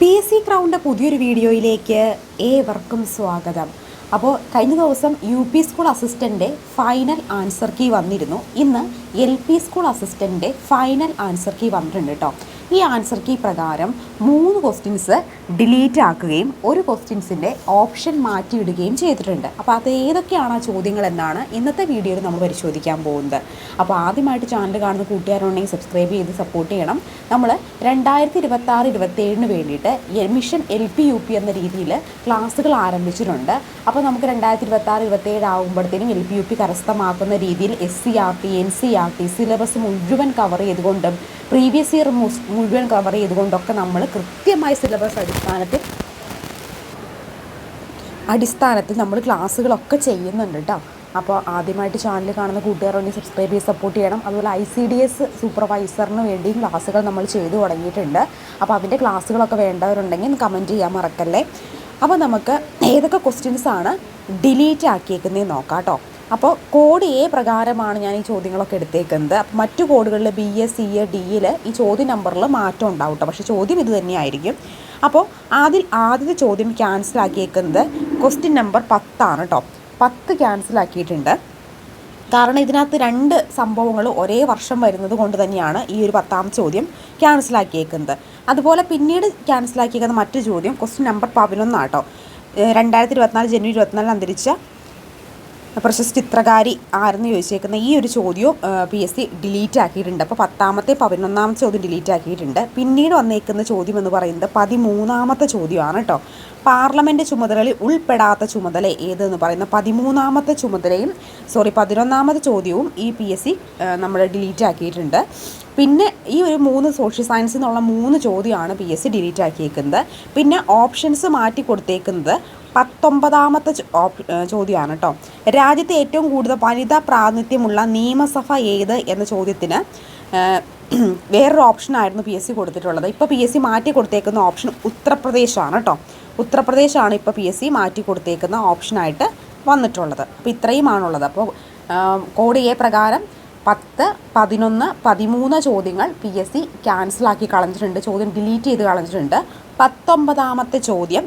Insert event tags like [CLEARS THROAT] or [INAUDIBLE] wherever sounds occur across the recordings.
P S C crowned പുതിയൊരു വീഡിയോയിലേക്ക് ഏവർക്കും സ്വാഗതം. അപ്പോൾ കഴിഞ്ഞ ദിവസം യു പി സ്കൂൾ അസിസ്റ്റന്റെ ഫൈനൽ ആൻസർ കീ വന്നിരുന്നു. ഇന്ന് എൽ പി സ്കൂൾ അസിസ്റ്റന്റെ ഫൈനൽ ആൻസർ കീ വന്നിട്ടുണ്ട് കേട്ടോ. ഈ ആൻസർ കീ പ്രകാരം മൂന്ന് ക്വസ്റ്റ്യൻസ് ഡിലീറ്റ് ആക്കുകയും ഒരു ക്വസ്റ്റ്യൻസിന്റെ ഓപ്ഷൻ മാറ്റിയിടുകയും ചെയ്തിട്ടുണ്ട്. അപ്പോൾ അത് ഏതൊക്കെയാണ് ആ ചോദ്യങ്ങൾ എന്നാണ് ഇന്നത്തെ വീഡിയോയിൽ നമ്മൾ പരിശോധിക്കാൻ പോകുന്നത്. അപ്പോൾ ആദ്യമായിട്ട് ചാനൽ കാണുന്ന കൂട്ടുകാരുണ്ടെങ്കിൽ സബ്സ്ക്രൈബ് ചെയ്ത് സപ്പോർട്ട് ചെയ്യണം. നമ്മൾ രണ്ടായിരത്തി ഇരുപത്തി ആറ് ഇരുപത്തേഴിന് വേണ്ടിയിട്ട് mission L P U P എന്ന രീതിയിൽ ക്ലാസ്സുകൾ ആരംഭിച്ചിട്ടുണ്ട്. അപ്പോൾ നമുക്ക് രണ്ടായിരത്തി ഇരുപത്തി ആറ് ഇരുപത്തേഴ് ആകുമ്പോഴത്തേനും എൽ പി യു പി കരസ്ഥമാക്കുന്ന രീതിയിൽ S C R T N C R T syllabus മുഴുവൻ കവർ ചെയ്തുകൊണ്ടും പ്രീവിയസ് ഇയർ മുഴുവൻ കവർ ചെയ്തുകൊണ്ടൊക്കെ നമ്മൾ കൃത്യമായ സിലബസ് അടിസ്ഥാനത്തിൽ അടിസ്ഥാനത്തിൽ നമ്മൾ ക്ലാസ്സുകളൊക്കെ ചെയ്യുന്നുണ്ട് കേട്ടോ അപ്പോൾ ആദ്യമായിട്ട് ചാനൽ കാണുന്ന കൂട്ടുകാരുണ്ടെങ്കിൽ സബ്സ്ക്രൈബ് ചെയ്ത് സപ്പോർട്ട് ചെയ്യണം. അതുപോലെ ഐ സി ഡി എസ് സൂപ്പർവൈസറിന് വേണ്ടിയും ക്ലാസ്സുകൾ നമ്മൾ ചെയ്തു തുടങ്ങിയിട്ടുണ്ട്. അപ്പോൾ അതിന്റെ ക്ലാസ്സുകളൊക്കെ വേണ്ടവരുണ്ടെങ്കിൽ കമന്റ് ചെയ്യാൻ മറക്കല്ലേ. അപ്പോൾ നമുക്ക് ഏതൊക്കെ ക്വസ്റ്റ്യൻസ് ആണ് ഡിലീറ്റ് ആക്കിയേക്കുന്നതെന്ന് നോക്കാം കേട്ടോ അപ്പോൾ കോഡ് എ പ്രകാരമാണ് ഞാൻ ഈ ചോദ്യങ്ങളൊക്കെ എടുത്തേക്കുന്നത്. അപ്പോൾ മറ്റു കോഡുകളിൽ ബി എസ് സി എ ഡിയിൽ ഈ ചോദ്യ നമ്പറിൽ മാറ്റം ഉണ്ടാവും കേട്ടോ പക്ഷേ ചോദ്യം ഇത് തന്നെയായിരിക്കും. അപ്പോൾ അതിൽ ആദ്യത്തെ ചോദ്യം ക്യാൻസൽ ആക്കിയേക്കുന്നത് ക്വസ്റ്റ്യൻ നമ്പർ പത്താണ് കേട്ടോ പത്ത് ക്യാൻസൽ ആക്കിയിട്ടുണ്ട്. കാരണം ഇതിനകത്ത് രണ്ട് സംഭവങ്ങൾ ഒരേ വർഷം വരുന്നത് കൊണ്ട് തന്നെയാണ് ഈ ഒരു പത്താം ചോദ്യം ക്യാൻസലാക്കിയേക്കുന്നത് അതുപോലെ പിന്നീട് ക്യാൻസലാക്കിയേക്കുന്ന മറ്റു ചോദ്യം ക്വസ്റ്റ്യൻ നമ്പർ പതിനൊന്നാട്ടോ രണ്ടായിരത്തി ഇരുപത്തിനാല് ജനുവരി ഇരുപത്തിനാലിൽ അന്തരിച്ച പ്രശസ്ത ചിത്രകാരി ആരെന്ന് ചോദിച്ചേക്കുന്ന ഈ ഒരു ചോദ്യവും പി എസ് സി ഡിലീറ്റ് ആക്കിയിട്ടുണ്ട്. അപ്പോൾ പത്താമത്തെ പതിനൊന്നാമത്തെ ചോദ്യം ഡിലീറ്റ് ആക്കിയിട്ടുണ്ട്. പിന്നീട് വന്നേക്കുന്ന ചോദ്യം എന്ന് പറയുന്നത് പതിമൂന്നാമത്തെ ചോദ്യമാണ് കേട്ടോ. പാർലമെന്റ് ചുമതലയിൽ ഉൾപ്പെടാത്ത ചുമതല ഏതെന്ന് പറയുന്ന പതിമൂന്നാമത്തെ ചുമതലയും സോറി പതിനൊന്നാമത്തെ ചോദ്യവും ഈ പി എസ് സി നമ്മൾ ഡിലീറ്റ് ആക്കിയിട്ടുണ്ട്. പിന്നെ ഈ ഒരു മൂന്ന് സോഷ്യൽ സയൻസ് എന്നുള്ള മൂന്ന് ചോദ്യമാണ് പി എസ് സി ഡിലീറ്റ് ആക്കിയേക്കുന്നത്. പിന്നെ ഓപ്ഷൻസ് മാറ്റി കൊടുത്തേക്കുന്നത് പത്തൊമ്പതാമത്തെ ചോദ്യമാണ് കേട്ടോ. രാജ്യത്തെ ഏറ്റവും കൂടുതൽ വനിതാ പ്രാതിനിധ്യമുള്ള നിയമസഭ ഏത് എന്ന ചോദ്യത്തിന് [CLEARS THROAT] വേറൊരു ഓപ്ഷനായിരുന്നു പി എസ് സി കൊടുത്തിട്ടുള്ളത്. ഇപ്പോൾ പി എസ് സി മാറ്റി കൊടുത്തേക്കുന്ന ഓപ്ഷൻ ഉത്തർപ്രദേശാണ് കേട്ടോ ഉത്തർപ്രദേശാണ് ഇപ്പോൾ പി എസ് സി മാറ്റി കൊടുത്തേക്കുന്ന ഓപ്ഷനായിട്ട് വന്നിട്ടുള്ളത്. അപ്പോൾ ഇത്രയുമാണുള്ളത്. അപ്പോൾ കോഡ് എ പ്രകാരം പത്ത് പതിനൊന്ന് പതിമൂന്ന് ചോദ്യങ്ങൾ പി എസ് സി ക്യാൻസലാക്കി കളഞ്ഞിട്ടുണ്ട്. ചോദ്യം ഡിലീറ്റ് ചെയ്ത് കളഞ്ഞിട്ടുണ്ട്. പത്തൊമ്പതാമത്തെ ചോദ്യം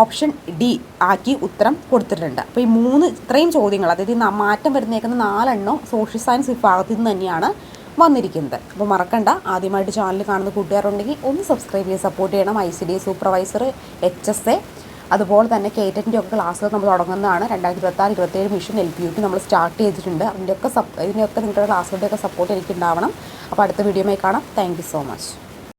ഓപ്ഷൻ ഡി ആക്കി ഉത്തരം കൊടുത്തിട്ടുണ്ട്. അപ്പോൾ ഈ മൂന്ന് ഇത്രയും ചോദ്യങ്ങൾ അതായത് മാറ്റം വരുന്നേക്കുന്ന നാലെണ്ണം സോഷ്യൽ സയൻസ് വിഭാഗത്തിൽ നിന്ന് തന്നെയാണ് വന്നിരിക്കുന്നത്. അപ്പോൾ മറക്കണ്ട. ആദ്യമായിട്ട് ചാനൽ കാണുന്ന കൂട്ടുകാരുണ്ടെങ്കിൽ ഒന്ന് സബ്സ്ക്രൈബ് ചെയ്ത് സപ്പോർട്ട് ചെയ്യണം. I C D supervisor H S A അതുപോലെ തന്നെ കേറ്ററ്റിന്റെ ഒക്കെ ക്ലാസ്സുകൾ നമ്മൾ തുടങ്ങുന്നതാണ്. രണ്ടായിരത്തി ഇരുപത്താറ് ഇരുപത്തേഴ് mission L P U P നമ്മൾ സ്റ്റാർട്ട് ചെയ്തിട്ടുണ്ട്. അതിന്റെയൊക്കെ സപ്പ് ഇതിന്റെയൊക്കെ നിങ്ങളുടെ ക്ലാസ്സുകളുടെയൊക്കെ സപ്പോർട്ട് എനിക്ക് ഉണ്ടാവണം അപ്പോൾ അടുത്ത വീഡിയോമായി കാണാം. Thank so much